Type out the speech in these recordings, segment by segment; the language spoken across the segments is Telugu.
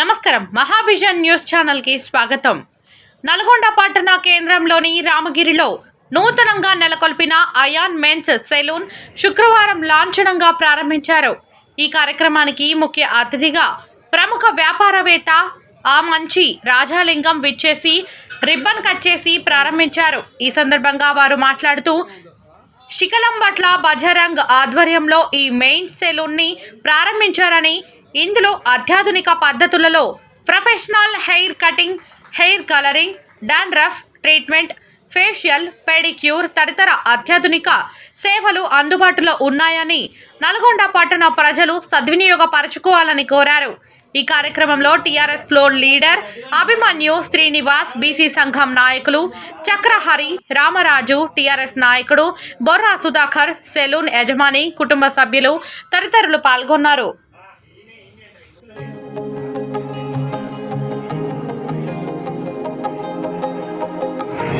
నమస్కారం. మహావిజన్ న్యూస్ ఛానల్కి స్వాగతం. నల్గొండ పట్టణ కేంద్రంలోని రామగిరిలో నూతనంగా నెలకొల్పిన అయాన్ మెన్స్ సెలూన్ శుక్రవారం లాంఛనంగా ప్రారంభించారు. ఈ కార్యక్రమానికి ముఖ్య అతిథిగా ప్రముఖ వ్యాపారవేత్త ఆ మంచి రాజాలింగం విచ్చేసి రిబ్బన్ కట్ చేసి ప్రారంభించారు. ఈ సందర్భంగా వారు మాట్లాడుతూ శికలంబట్ల బజరంగ్ ఆధ్వర్యంలో ఈ మెయిన్ సెలూన్ని ప్రారంభించారని ఇందులో అత్యాధునిక పద్ధతులలో professional hair cutting hair colouring dandruff treatment facial pedicure తదితర అత్యాధునిక సేవలు అందుబాటులో ఉన్నాయని నల్గొండ పట్టణ ప్రజలు సద్వినియోగపరచుకోవాలని కోరారు. ఈ కార్యక్రమంలో TRS floor leader Abhimanyu Srinivas BC సంఘం నాయకులు చక్రహరి రామరాజు టీఆర్ఎస్ నాయకుడు బొర్రా సుధాకర్ సెలూన్ యజమాని కుటుంబ సభ్యులు తదితరులు పాల్గొన్నారు.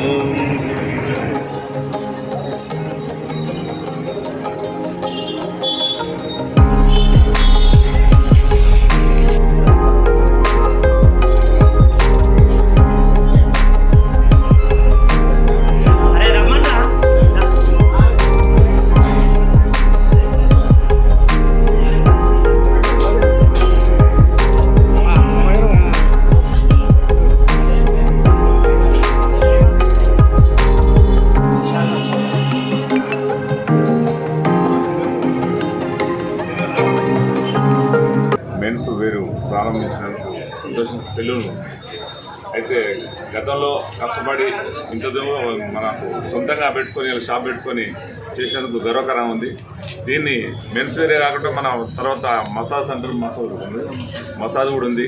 Oh. మెన్స్ వేరు ప్రారంభించినందుకు సంతోషం. సెలూన్. అయితే గతంలో కష్టపడి ఇంత దూరం మనకు సొంతంగా పెట్టుకొని ఇలా షాప్ పెట్టుకొని చేసేందుకు గర్వకరం ఉంది. దీన్ని మెన్స్ వేరే కాకుండా మన తర్వాత మసాజ్ సెంటర్ మసాజ్ ఉంది. మసాజ్ కూడా ఉంది.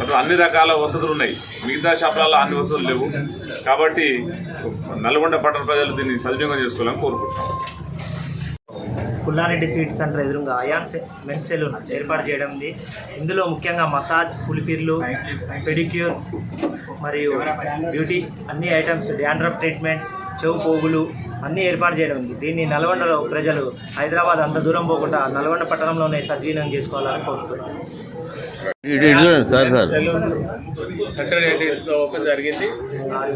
అట్లా అన్ని రకాల వసతులు ఉన్నాయి. మిగతా షాపులలో అన్ని వసతులు లేవు. కాబట్టి నల్గొండ పట్టణ ప్రజలు దీన్ని సద్వినియోగం చేసుకోవాలని కోరుకుంటున్నాం. పుల్లారెడ్డి స్వీట్ సెంటర్ ఎదురుగా అయాన్ సె- మెన్స్ సెలూన్ ఏర్పాటు చేయడం ఉంది. ఇందులో ముఖ్యంగా మసాజ్ పులిపిర్లు పెడిక్యూర్ మరియు బ్యూటీ అన్ని ఐటమ్స్ డాండ్రఫ్ ట్రీట్మెంట్ చెవు పోగులు అన్నీ ఏర్పాటు చేయడం ఉంది. దీన్ని నల్గొండలో ప్రజలు హైదరాబాద్ అంత దూరం పోకుండా నల్గొండ పట్టణంలోనే సద్వినియోగం చేసుకోవాలని కోరుతున్నాను ఓపెన్ జరిగింది.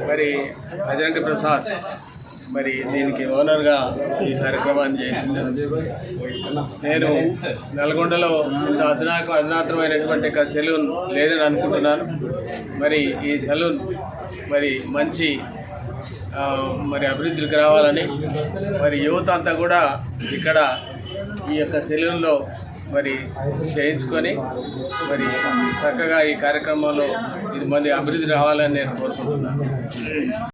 మరి అజంటి ప్రసాద్ మరి దీనికి ఓనర్గా ఈ కార్యక్రమాన్ని చేసింది. నేను నల్గొండలో ఇంత అధునాక అధునాతనమైనటువంటి ఒక సెలూన్ లేదని అనుకుంటున్నాను. మరి ఈ సెలూన్ మరి మంచి మరి అభివృద్ధికి రావాలని మరి యువత అంతా కూడా ఇక్కడ ఈ యొక్క సెలూన్లో మరి చేయించుకొని మరి చక్కగా ఈ కార్యక్రమంలో ఇది మంది అభివృద్ధి రావాలని నేను కోరుకుంటున్నాను.